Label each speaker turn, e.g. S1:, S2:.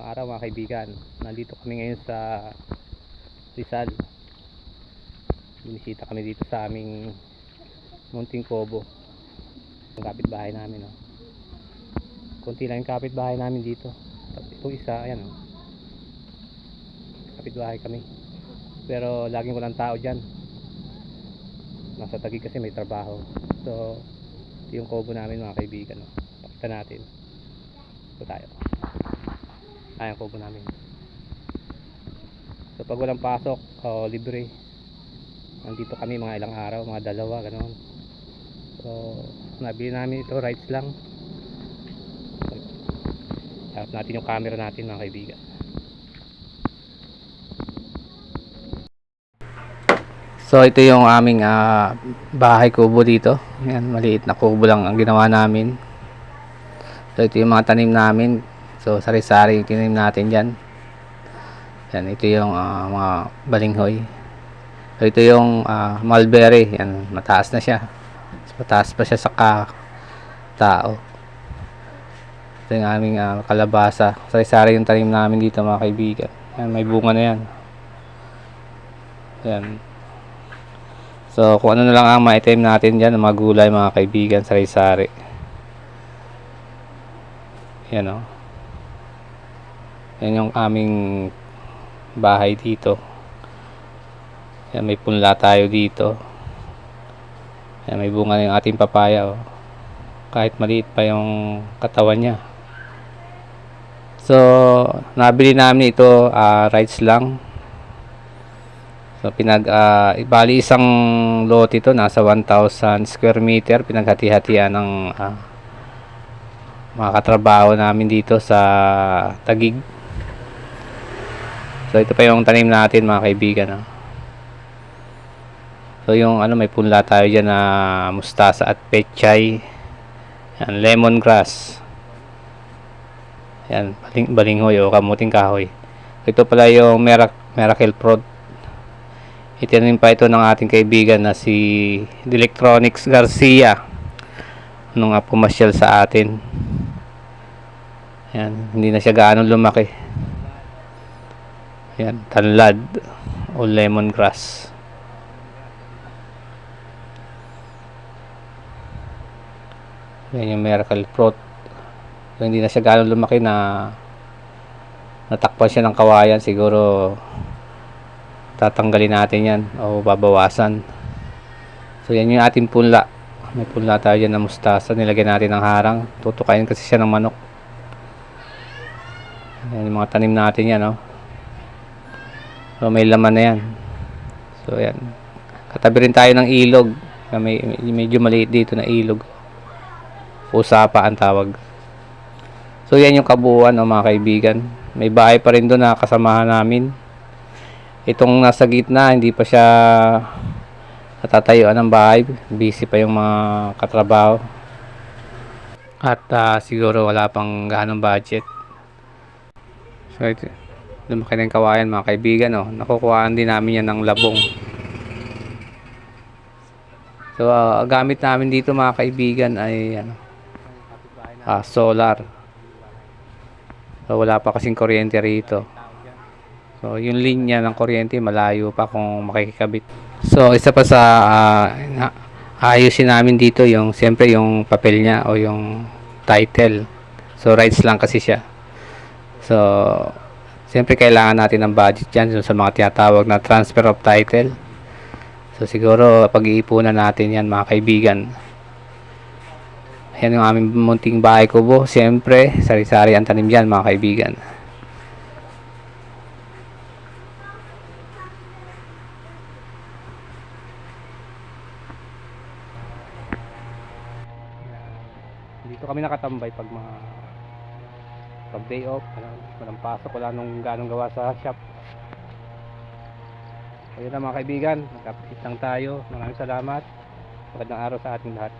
S1: Magandang araw mga kaibigan. Nandito kami ngayon sa Rizal. Binisita kami dito sa aming Munting Kobo. Ang kapitbahay namin. Oh. Kunti lang yung kapitbahay namin dito. Itong isa, ayan. Oh. Kapitbahay kami. Pero laging walang tao dyan. Nasa tagig kasi may trabaho. So, ito yung kobo namin mga kaibigan. Oh. Pakita natin. Ito tayo. Ayan kobo namin. So pag walang pasok o libre, nandito kami mga ilang araw, mga dalawa, ganoon. So nabili namin ito, rights lang. Harap natin yung camera natin mga kaibigan. So ito yung aming ah, bahay kubo dito. Yan, maliit na kubo lang ang ginawa namin. So ito yung mga tanim namin. So sari-sari tinanim natin dyan. Yan, ito yung ah, mga balinghoy. So ito yung ah, mulberry. Yan, mataas na siya. Mataas pa siya sa tao. Ito yung aming ah, kalabasa. Sari-sari yung tanim namin dito mga kaibigan. Yan, may bunga na yan. Yan. So, kung ano na lang ang ma-item natin dyan, mga gulay, mga kaibigan, sari-sari. Yan o. Yan yung aming bahay dito. Yan, may punla tayo dito. Yan, may bunga yung ating papaya. Oh. Kahit maliit pa yung katawan niya. So, nabili namin ito, ah, rights lang. So, pinag, ah, bali isang lot ito, nasa 1,000 square meter. Pinaghati-hatian ng ah, mga katrabaho namin dito sa Tagig. So ito pa yung tanim natin mga kaibigan. ah. So yung ano may punla tayo diyan na mustasa at pechay. Yan, lemongrass. Yan, baling, balinghoy o kamuting kahoy. Ito pala yung mirac, miracle prod. Itinanim pa ito ng ating kaibigan na si Electronics Garcia nung pumasyal sa atin. Yan, hindi na siya gaano lumaki. Yan, tanlad o lemongrass. Yan yung miracle fruit. So, hindi na siya gaano lumaki na natakpan siya ng kawayan. Siguro tatanggalin natin yan o babawasan. So yan yung ating punla. May punla tayo dyan na mustasa. Nilagyan natin ng harang. Tutukayin kasi siya ng manok. Yan yung mga tanim natin yan. Oh. So may laman na yan. So yan. Katabi rin tayo ng ilog. May, medyo maliit dito na ilog. Usapa ang tawag. So yan yung kabuuan oh, mga kaibigan. May bahay pa rin doon na kasamahan namin. Itong nasa gitna, hindi pa siya natatayuan ng bahay. Busy pa yung mga katrabaho. At ah, siguro wala pang ganong budget. So ito, lumaki yung kawayan mga kaibigan. Oh. Nakukuhaan din namin yan ng labong. So ah, gamit namin dito mga kaibigan ay ano, ah, solar. So wala pa kasing kuryente rito. So, yung linya ng kuryente malayo pa kung makikabit. So, isa pa sa na- ayusin namin dito yung siyempre yung papel niya o yung title. So, rights lang kasi siya. So, siyempre kailangan natin ng budget yan so, sa mga tinatawag na transfer of title. So, siguro pag-iipunan natin yan mga kaibigan. Yan yung aming munting bahay kubo. Siyempre, sari-sari ang tanim dyan mga kaibigan. dito kami nakatambay pag mga pag day off wala, walang pasok wala nung ganong gawa sa shop. Ayun na mga kaibigan magkapit lang tayo. Maraming salamat. Magandang araw sa ating lahat